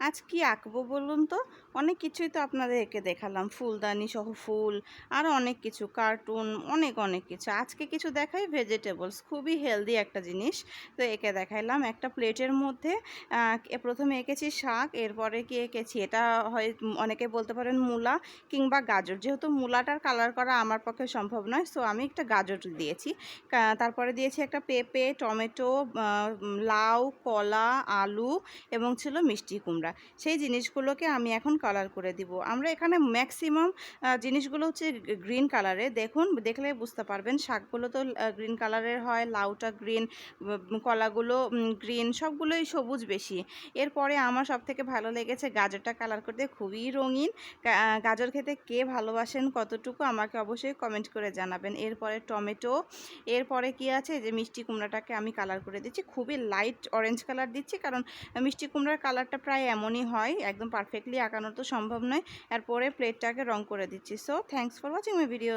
আজ কি আঁকবো বলুন তো? অনেক কিছুই তো আপনাদের এঁকে দেখালাম। ফুলদানি সহ ফুল আরও অনেক কিছু, কার্টুন, অনেক অনেক কিছু। আজকে কিছু দেখাই ভেজিটেবলস খুবই হেলদি একটা জিনিস। তো এঁকে দেখাইলাম একটা প্লেটের মধ্যে। প্রথমে এঁকেছি শাক, এরপরে কি এঁকেছি? এটা হয় অনেকে বলতে পারেন মূলা কিংবা গাজর। যেহেতু মূলাটার কালার করা আমার পক্ষে সম্ভব নয় সো আমি একটা গাজর দিয়েছি। তারপরে দিয়েছি একটা পেঁপে, টমেটো লাউ, কলা, আলু এবং ছিল মিষ্টি কুমড়া। সেই জিনিসগুলোকে আমি এখন কালার করে দিব। আমরা এখানে ম্যাক্সিমাম জিনিসগুলো হচ্ছে গ্রিন কালারে দেখুন, দেখলে বুঝতে পারবেন, শাকগুলো তো গ্রিন কালারের হয়, লাউটা গ্রিন কলাগুলো গ্রিন সবগুলোই সবুজ বেশি। এরপরে আমার সব থেকে ভালো লেগেছে গাজরটা কালার করতে। খুবই রঙিন। গাজর খেতে কে ভালোবাসেন, কতটুকু আমাকে অবশ্যই কমেন্ট করে জানাবেন। এরপরে টমেটো, এরপরে কি আছে? যে মিষ্টি কুমড়াটাকে আমি কালার করে দিচ্ছি। খুবই লাইট অরেঞ্জ কালার দিচ্ছি, কারণ মিষ্টি কুমড়ার কালারটা প্রায় এমনই হয়, একদম পারফেক্টলি আঁকানো তো সম্ভব নয়। এরপরে প্লেটটাকে রং করে দিচ্ছি। So thanks for watching my video